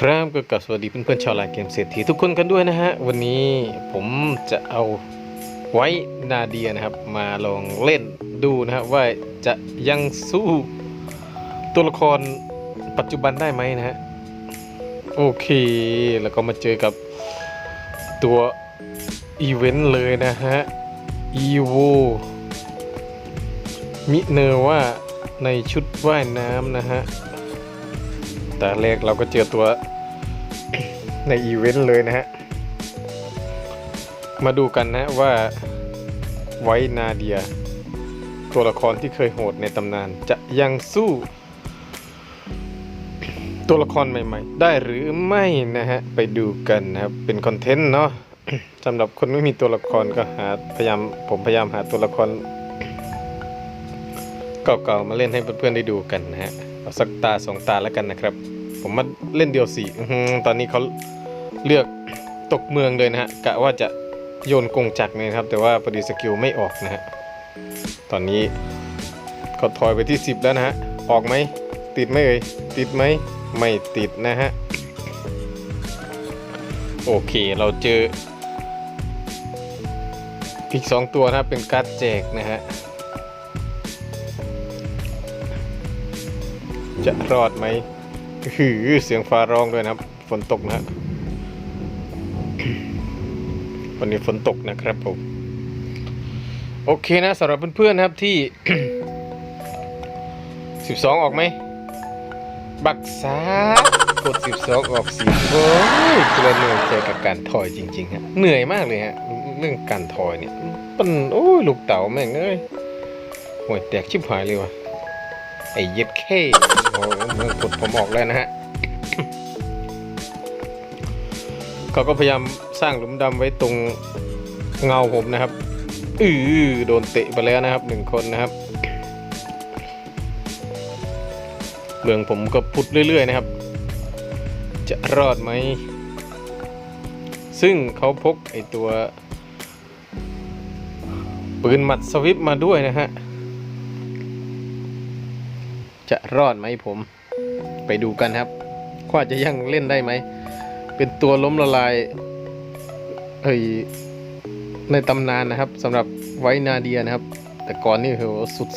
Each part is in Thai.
ครับก็กลับสวัสดีเพื่อนๆชาวไลน์เกมเศรษฐีทุกคนกันด้วยนะฮะ วันนี้ผมจะเอาไว้นาเดียนะครับ มาลองเล่นดูนะครับว่าจะยังสู้ตัวละครปัจจุบันได้ไหมนะฮะ โอเค แล้วก็มาเจอกับตัวอีเวนต์เลยนะฮะอีโวมิเนอร์ว่าในชุดว่ายน้ำนะฮะ แต่แรกเราก็เจอตัวในอีเวนต์เลยนะฮะ มาดูกันนะว่าไวนาเดีย ตัวละครที่เคยโหดในตำนาน จะยังสู้ ตัวละครใหม่ ๆ ได้หรือไม่นะฮะ ไปดูกันนะครับ เป็นคอนเทนต์เนาะสำหรับคนไม่มีตัวละครก็หาพยายามผมพยายามหาตัวละครเก่าๆมาเล่นให้เพื่อนๆได้ดูกันนะฮะเอาสักตาสองตาแล้วกันนะครับ ผมมาเล่นเดียวสี่ตอนนี้เขาเลือกตกเมืองเลยนะฮะกะว่าจะโยนกงจักรเนี่ยนะครับ แต่ว่าพอดีสกิลไม่ออกนะฮะตอนนี้เขาถอยไปที่ 10 แล้วนะฮะออกไหมติดไหมเอ่ยติดไหมไม่ติดนะฮะโอเคเราเจออีก 2 ตัวนะเป็นการ์ดแจกนะฮะจะรอดไหม หือเสียงฟ้าร้องด้วยนะครับ ฝนตกนะวันนี้ฝนตกนะครับผม โอเคนะสำหรับเพื่อนๆนะครับที่ 12 ออกไหม บักษากด 12 ออกสิโอ้ยกระเหนื่อยใจกับการถอยจริงๆฮะเหนื่อยมากเลยฮะเรื่องการถอยเนี่ยมันโอ้ยลูกเต๋าแม่งเอ้ยห่วยแตกชิบหายเลยว่ะ ไอ้เย็ดเข้โอ้มือกดผมออกแล้วนะฮะเขาก็พยายามสร้างหลุมดำไว้ตรงเงาผมนะครับอือโดนเตะไปแล้วนะครับหนึ่งคนนะครับเมืองผมก็พุดเรื่อย ๆ นะครับ จะรอดไหม ซึ่งเขาพกไอตัว ปืนหมัดสวิปมาด้วยนะฮะ จะรอดไหมผม ไปดูกันครับว่าจะยังเล่นได้ไหม เป็นตัวล้มละลายเฮ้ยในตำนานนะครับสำหรับไวนาเดียนะครับ แต่ก่อนนี่โห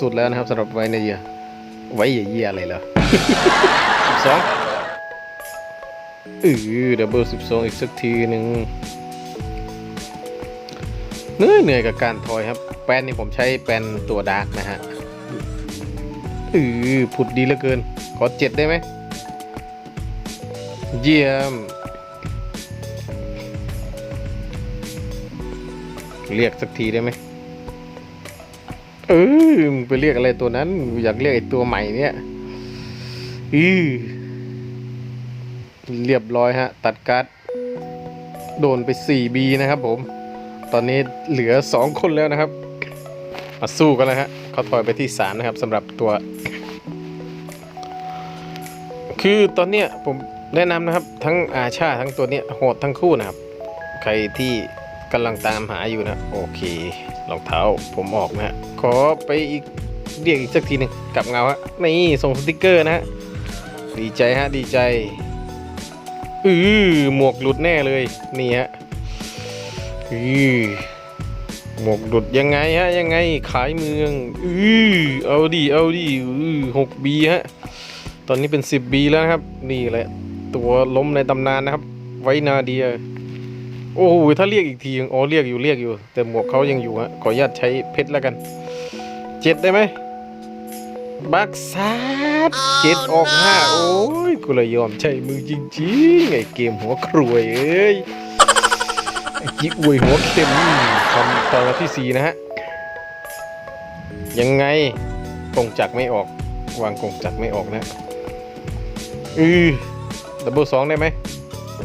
สุดๆแล้วนะครับสำหรับไวนาเดีย ไว้เยี่ยอะไรเหรอสิบสองเออดับเบิลสิบสองอีกสักทีหนึ่งเหนื่อยเหนื่อยกับการทอยครับ แปนนี่ผมใช้แปนตัวดาร์กนะฮะ อือผุดดีเหลือเกิน ขอเจ็ดได้ไหม เยี่ยม เรียกสักทีได้ไหมเออมึงไปเรียกอะไรตัวนั้น อยากเรียกไอ้ตัวใหม่เนี่ยอือเรียบร้อยฮะ ตัดการ์ดโดนไป 4B นะครับผม ตอนนี้เหลือ 2 คนแล้วนะครับ มาสู้กันแล้วฮะ เขาถอยไปที่ 3 นะครับสำหรับตัว คือตอนเนี้ยผมแนะนำนะครับทั้งอาชาทั้งตัวเนี้ยโหดทั้งคู่นะครับ ใครที่กำลังตามหาอยู่นะ โอเครองเท้าผมออกนะฮะขอไปอีกเรียกอีกสักทีหนึ่งกลับเงาฮะนี่ส่งสติกเกอร์นะฮะดีใจฮะดีใจอือหมวกหลุดแน่เลยนี่ฮะอือ หมวกหลุดยังไงฮะยังไงขายเมืองอือเอาดิเอาดิอือหกบีฮะตอนนี้เป็น 10B แล้วครับ นี่แหละ ตัวล้มในตำนานนะครับ ไว้นาเดียโอ้โหถ้าเรียกอีกทีอ๋อเรียกอยู่เรียกอยู่ แต่หมวกเขายังอยู่ฮะขออนุญาตใช้เพชรแล้วกันเจ็ดได้ไหมบักซัดเจ็ดออกห้าโอ้ยกูเลยยอมใช้มือจริงๆไอเกมหัวครวยเอ้ยไอจิอวยหัวเข็ม ทำตอนที่สี่นะฮะ ยังไงกงจักไม่ออก วางกงจักไม่ออกนะ อือดับเบิลสองได้ไหม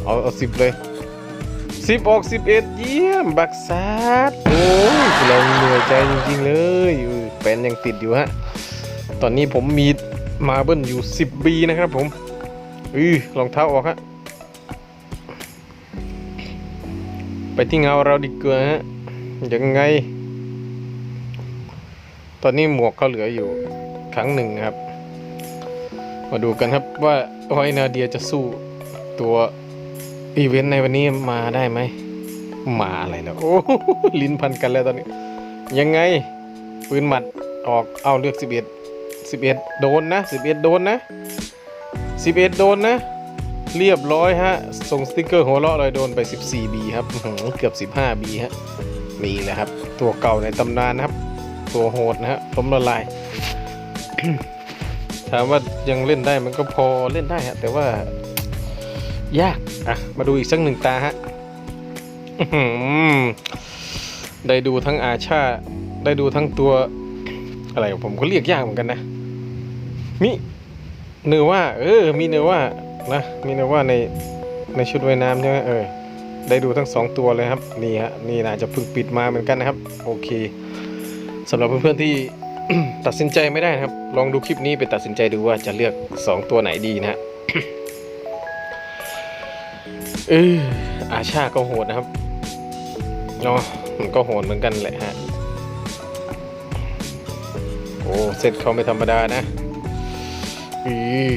เอาเอาสิบเลยสิบออกสิบเอ็ดเยี่ยม บักซัดโอ้ยเราเหนื่อยใจจริง ๆ เลยอือแปนยังติดอยู่ฮะ ตอนนี้ผมมีมาเบิลอยู่10บีนะครับผมอือรองเท้าออกฮะไปที่เงาเราดีกว่าฮะ ยังไง ตอนนี้หมวกเขาเหลืออยู่ครั้งหนึ่งครับ มาดูกันครับว่าไวนาเดียจะสู้ตัวอีเวนต์ในวันนี้มาได้ไหม มาอะไรแล้วโอ้ลิ้นพันกันแล้วตอนนี้ ยังไงปืนหมัดออกเอาเลือก11 11โดนนะ11โดนนะ11โดนนะ เรียบร้อยฮะ ส่งสติกเกอร์หัวเราะเลยโดนไป 14B ครับอื้อหือเกือบ 15B ฮะ นี่แหละครับ ตัวเก่าในตำนานนะครับ ตัวโหดนะฮะล้มละลาย ถามว่ายังเล่นได้มันก็พอเล่นได้ฮะแต่ว่ายากอะมาดูอีกสักหนึ่งตาฮะได้ดูทั้งอาชา ได้ดูทั้งตัว อะไรผมก็เรียกยากเหมือนกันนะ มิเนื้อว่า เออ มีเนื้อว่านะ มีเนื้อว่าในในชุดว่ายน้ำใช่ไหมเออ ได้ดูทั้งสองตัวเลยครับนี่ฮะนี่น่าจะเพิ่งปิดมาเหมือนกันนะครับ โอเคสำหรับเพื่อนๆที่ตัดสินใจไม่ได้นะครับ ลองดูคลิปนี้ไปตัดสินใจดูว่าจะเลือก 2 ตัวไหนดีนะฮะเอออาชาก็โหดนะครับเนาะมันก็โหดเหมือนกันแหละฮะโอ้เซตเขาไม่ธรรมดานะอือ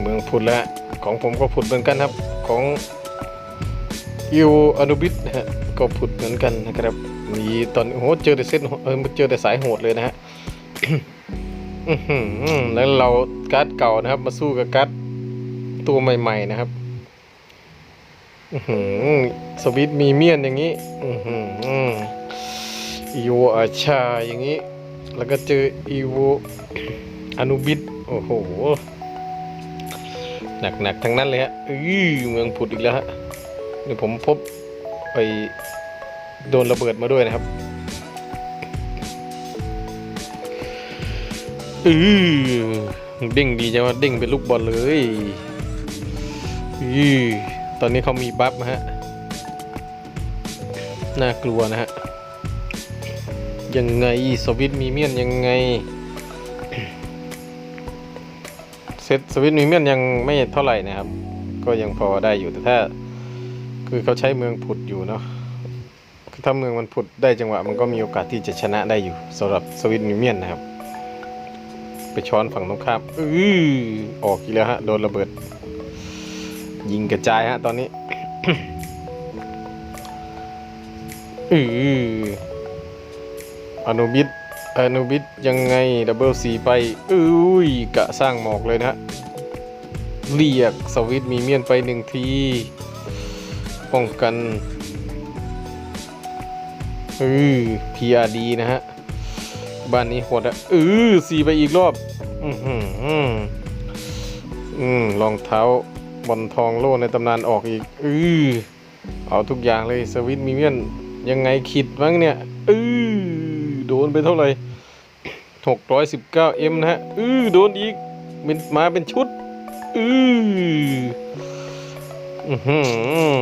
เมืองพุดแล้วของผมก็ผุดเหมือนกันครับ ของ ยูอนุบิทนะฮะก็ผุดเหมือนกันนะครับมีตอนโอ้โหเจอแต่เส้นเออเจอแต่สายโหดเลยนะฮะแล้วเราการ์ดเก่านะครับ มาสู้กับการ์ดตัวใหม่ ๆ นะครับสวิตมีเมียนอย่างนี้อีโวอาชาอย่างนี้ แล้วก็เจออีโวอนุบิทโอ้โห หนักๆ ทั้งนั้นเลยฮะอื้อเมืองผุดอีกแล้วฮะ นี่ผมพบไปโดนระเบิดมาด้วยนะครับอือเด้งดีจังว่าเด้งเป็นลูกบอลเลยอือตอนนี้เขามีบัฟนะฮะ น่ากลัวนะฮะ ยังไงสวิตมีเมียนยังไง เซตสวิตมีเมียนยังไม่เท่าไหร่นะครับ ก็ยังพอได้อยู่แต่ถ้า คือเขาใช้เมืองผุดอยู่เนาะคือถ้าเมืองมันผุดได้จังหวะ มันก็มีโอกาสที่จะชนะได้อยู่สำหรับสวิตมีเมียนนะครับ ไปช้อนฝั่งตรงข้ามอือออกอีกแล้วฮะ โดนระเบิด ยิงกระจายฮะ ตอนนี้อืออนุบิดอนุบิดยังไงดับเบิลซีไปอุ้ยกะสร้างหมอกเลยนะฮะเรียกสวิตมีเมียนไปหนึ่งที ป้องกันอือ PRD นะฮะ บ้านนี้โหดอะอือสีไปอีกรอบ อือหืออืมรองเท้าบอลทองโล่ในตำนานออกอีก อือเอาทุกอย่างเลยสวิตมีเมียนยังไงขิดมั้งเนี่ย อือโดนไปเท่าไหร่619 m นะฮะ อือโดนอีกเป็นมาเป็นชุด อือ อือหือ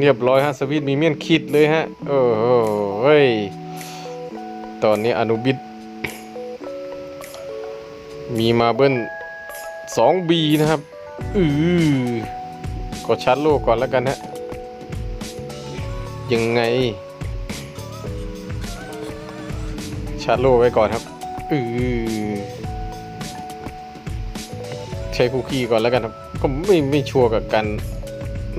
เรียบร้อยฮะสวิตมีเมียนขิดเลยฮะ โอ้โหเฮ้ยตอนนี้อนุบิด มีมาเบิ้ล 2B นะครับ อือก็ชัดโลกก่อนแล้วกันฮะ ยังไง ชาร์จโลไว้ก่อนครับ อือใช้คุกกี้ก่อนแล้วกันครับผมไม่ไม่ชัวร์กับกัน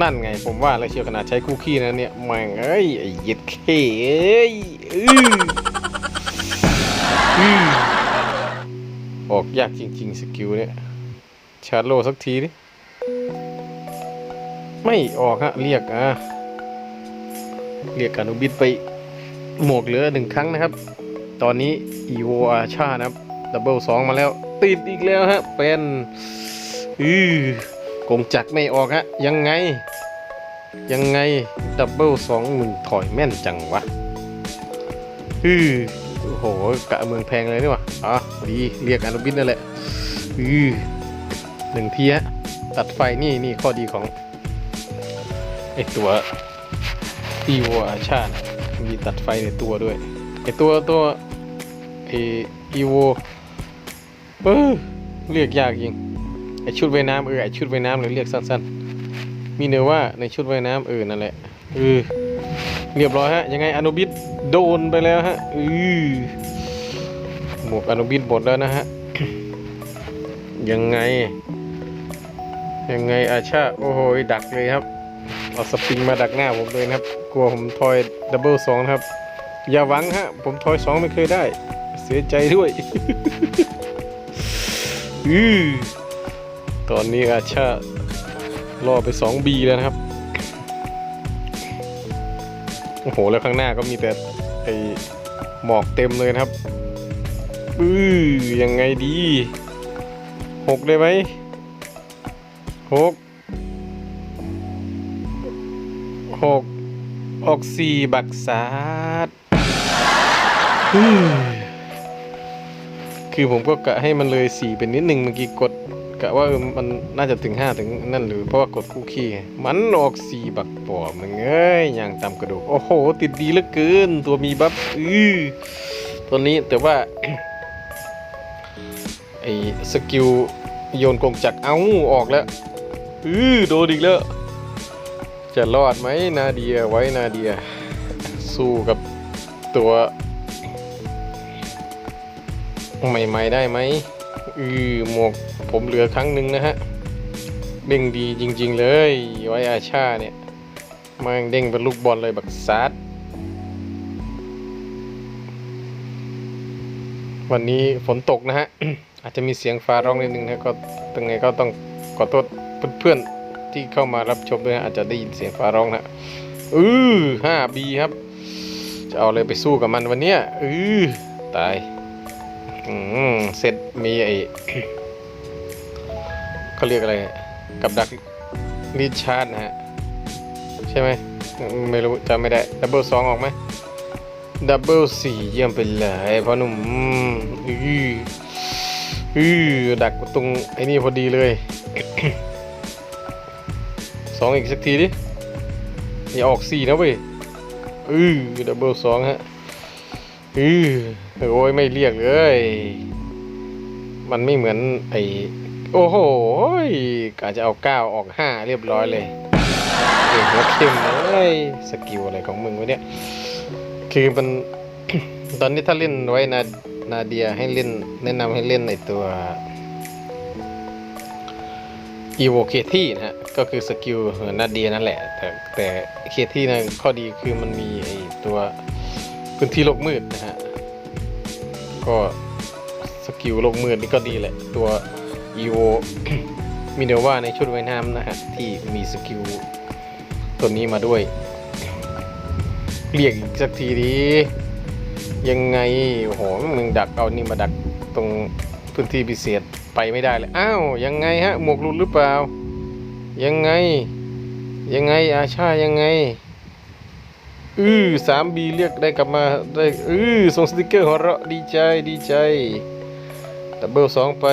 นั่นไงผมว่าแล้วเชียวขนาดใช้คุกกี้นะเนี่ยแม่งเอ้ยไอ้เย็ดเคเอ้ยอือออกยากจริง ๆ สกิลเนี่ย ชาร์โลสักทีดิ ไม่ออกฮะ เรียกอะ เรียกอนุบิดไปหมวกเหลือหนึ่งครั้งนะครับ ตอนนี้อีโวอาชานะครับ ดับเบิลสองมาแล้ว ติดอีกแล้วฮะ เป็น อือ กงจักไม่ออกฮะยังไง ยังไงดับเบิลสองมึงถอยแม่นจังวะอือโอ้โหกะเมืองแพงเลยนี่วะอ๋อดีเรียกอนุบินนั่นแหละอือหนึ่งทีฮะตัดไฟนี่นี่ข้อดีของไอตัวอีโวอาชานะมีตัดไฟในตัวด้วยไอตัวตัวไออีโวเออเรียกยากจริง ไอชุดว่ายน้ำเออไอชุดว่ายน้ำเลยเรียกสั้นๆ มีเนื้อว่าในชุดว่ายน้ำเออนั่นแหละเออเรียบร้อยฮะยังไงอนุบิดโดนไปแล้วฮะอือหมวกอนุบิดหมดแล้วนะฮะยังไง ยังไงอาชาโอ้โหดักเลยครับเอาสปริงมาดักหน้าผมเลยนะครับ กลัวผมทอยดับเบิลสองครับ อย่าหวังฮะผมทอยสองไม่เคยได้ เสียใจด้วย อือ ตอนนี้อาชาล่อไป 2B แล้วนะครับ โอ้โห แล้วข้างหน้าก็มีแต่ไอหมอกเต็มเลยนะครับ อือยังไงดีหกได้ไหมหกหกออกสี่บักซาดคือผมก็กะให้มันเลยสี่เป็นนิดหนึ่งเมื่อกี้กด กะว่ามันน่าจะถึงห้าถึงนั่นหรือเพราะว่ากดคู่ขี้มันออกสี่บักปอมึงเอ้ยอย่างตามกระดูกโอ้โห ติดดีเหลือเกิน ตัวมีบัฟอือตัวนี้แต่ว่าไอ้สกิลโยนกงจักเอ้าออกแล้วอือโดนอีกแล้ว จะรอดไหมนาเดียไว้นาเดีย สู้กับตัว ใหม่ ๆ ได้ไหม อือหมวกผมเหลือครั้งหนึ่งนะฮะ เด้งดีจริง ๆ เลยไว้อาชาเนี่ยมันเด้งเป็นลูกบอลเลยบักซัดวันนี้ฝนตกนะฮะ อาจจะมีเสียงฟ้าร้องนิดนึงนะก็ยังไงก็ต้องขอโทษเพื่อนๆที่เข้ามารับชมด้วยนะอาจจะได้ยินเสียงฟ้าร้องนะอือห้าบีครับ จะเอาอะไรไปสู้กับมันวันเนี้ยอือตาย อืมเสร็จมีไอ้เขาเรียกอะไร กับดักรีชาร์ดนะฮะ ใช่ไหม ไม่รู้จำไม่ได้ ดับเบิลสองออกไหมดับเบิลสี่เยี่ยมไปเลยพ่อหนุ่มอืออือดักตรงไอ้นี่พอดีเลยสองอีกสักทีดิอย่าออกสี่นะเว้ยอือดับเบิลสองฮะอือ โอ้ยไม่เรียกเลย มันไม่เหมือนไอโอ้โหอาจะเอาเก้าออกห้าเรียบร้อยเลยเก่งหัวเข้มเลยสกิลอะไรของมึงวะเนี่ย คือมัน ตอนนี้ถ้าเล่นไว้นานาเดียให้เล่น แนะนำให้เล่นในตัว e v o k t นะฮะ ก็คือสกิลเหมือนนาเดียนั่นแหละ แต่แต่เคที่นะข้อดีคือมันมีไอตัวพื้นที่โลกมืดนะฮะ ก็สกิลลกมืดนี่ก็ดีแหละ ตัว e v o มิเนว่าในชุดว่ายน้ำนะฮะ ที่มีสกิลตัวนี้มาด้วย เรียกอีกสักทีดียังไงโอ้โหมึงดักเอานี่มาดักตรงพื้นที่พิเศษไปไม่ได้เลยอ้าวยังไงฮะหมวกหลุดหรือเปล่า ยังไง ยังไงอาชายังไง อือสามบีเรียกได้กลับมาได้อือส่งสติกเกอร์หัวเราะดีใจดีใจดับเบิลสองไป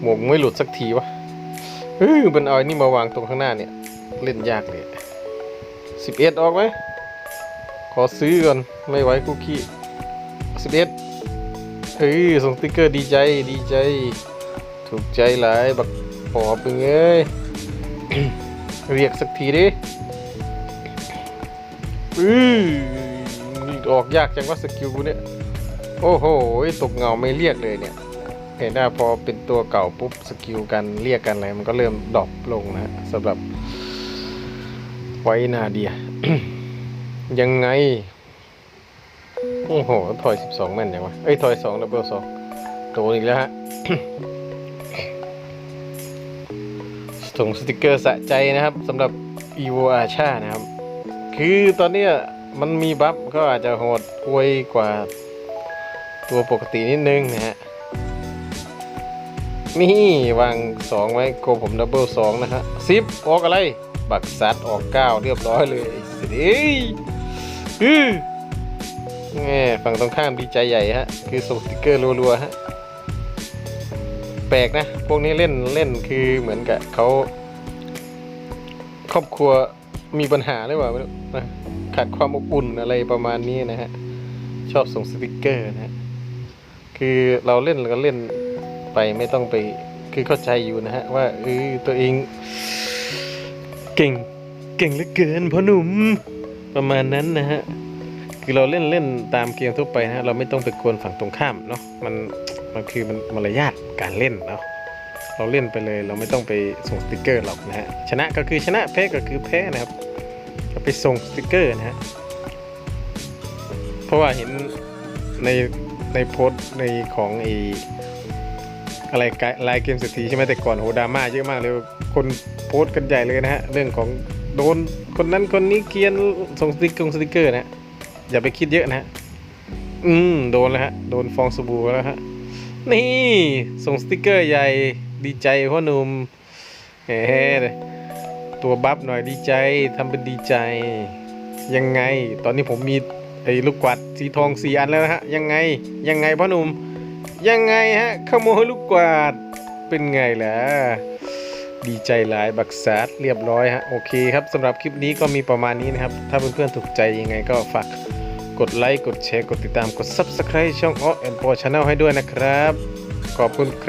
หมวกไม่หลุดสักทีวะเออมันเอาไอ้นี่มาวางตรงข้างหน้าเนี่ย เล่นยากเลยสิบเอ็ดออกไหม ขอซื้อก่อน ไม่ไหวคุกกี้สิบเอ็ดเฮ้ยส่งสติกเกอร์ดีใจดีใจ ถูกใจหลาย บักปอบเป็นไงเรียกสักทีดิ อือนี่ออกยากจังว่าสกิลกูเนี่ย โอ้โห ตกเงาไม่เรียกเลยเนี่ย เห็นได้พอเป็นตัวเก่าปุ๊บสกิลกันเรียกกันอะไรมันก็เริ่มดรอปลงนะสำหรับไว้นาเดีย ยังไง โอ้โห ถอย 12แม่นยังวะเอ้ย ถอย2ดับเบิลสองโดนอีกแล้วฮะส่งสติกเกอร์สะใจนะครับสำหรับ evo archa นะครับ คือตอนเนี้ยมันมีบัฟก็อาจจะโหดอวยกว่าตัวปกตินิดนึงนะฮะ นี่วาง2ไว้โกผมดับเบิลสองนะฮะสิบออกอะไร บักซัดออกเก้าเรียบร้อยเลยสิเอ้ยอือแง่ฝั่งตรงข้ามดีใจใหญ่ฮะ คือส่งสติกเกอร์รัวๆฮะ แปลกนะ พวกนี้เล่นเล่นคือเหมือนกับเขาครอบครัว มีปัญหาหรือเปล่าไม่รู้นะขาดความอบอุ่นอะไรประมาณนี้นะฮะ ชอบส่งสติกเกอร์นะฮะ คือเราเล่นเราก็เล่นไปไม่ต้องไป คือเข้าใจอยู่นะฮะ ว่าเออตัวเอง เก่ง เก่งเหลือเกินพ่อหนุ่มประมาณนั้นนะฮะ คือเราเล่นเล่นตามเกมทั่วไปนะฮะ เราไม่ต้องไปกวนฝั่งตรงข้ามเนาะ มัน มันคือมันมารยาทการเล่นเนาะ เราเล่นไปเลย เราไม่ต้องไปส่งสติกเกอร์หรอกนะฮะชนะก็คือชนะแพ้ก็คือแพ้นะครับก็ไปส่งสติกเกอร์นะฮะเพราะว่าเห็นในในโพสต์ในของไออะไรไลน์เกมเศรษฐีใช่ไหมแต่ก่อนโหดราม่าเยอะมากเลยคนโพสต์กันใหญ่เลยนะฮะเรื่องของโดนคนนั้นคนนี้เกียนส่งสติกเกอร์สติกเกอร์นะฮะอย่าไปคิดเยอะนะฮะอืมโดนแล้วฮะโดนฟองสบู่แล้วฮะนี่ส่งสติกเกอร์ใหญ่ ดีใจพ่อหนุ่มเฮ้ตัวบัฟหน่อยดีใจทำเป็นดีใจ ยังไง ตอนนี้ผมมีไอ้ลูกกวาดสีทองสี่อันแล้วนะฮะ ยังไงยังไงพ่อหนุ่มยังไงฮะขโมยลูกกวาดเป็นไงล่ะดีใจหลายบักซัดเรียบร้อยฮะโอเคครับสำหรับคลิปนี้ก็มีประมาณนี้นะครับ ถ้าเพื่อนๆถูกใจยังไงก็ฝากกดไลค์กดแชร์กดติดตามกด Subscribe ช่อง o อ and p o Channel ให้ด้วยนะครับ ขอบคุณครับ